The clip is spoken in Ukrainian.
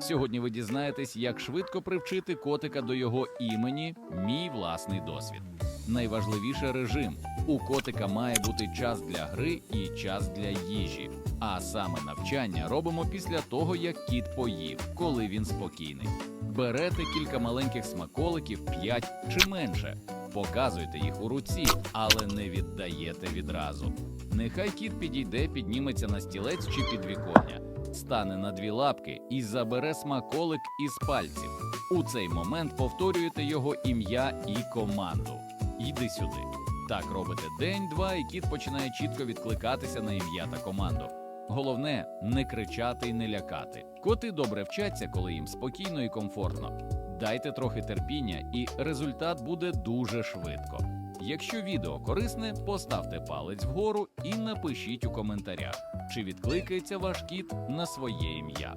Сьогодні ви дізнаєтесь, як швидко привчити котика до його імені. Мій власний досвід. Найважливіше режим. У котика має бути час для гри і час для їжі. А саме навчання робимо після того, як кіт поїв, коли він спокійний. Берете кілька маленьких смаколиків, 5 чи менше. Показуйте їх у руці, але не віддаєте відразу. Нехай кіт підійде, підніметься на стілець чи підвіконня, стане на дві лапки і забере смаколик із пальців. У цей момент повторюєте його ім'я і команду. Йди сюди. Так робите день-два, і кіт починає чітко відкликатися на ім'я та команду. Головне не кричати і не лякати. Коти добре вчаться, коли їм спокійно і комфортно. Дайте трохи терпіння, і результат буде дуже швидко. Якщо відео корисне, поставте палець вгору і напишіть у коментарях, чи відкликається ваш кіт на своє ім'я.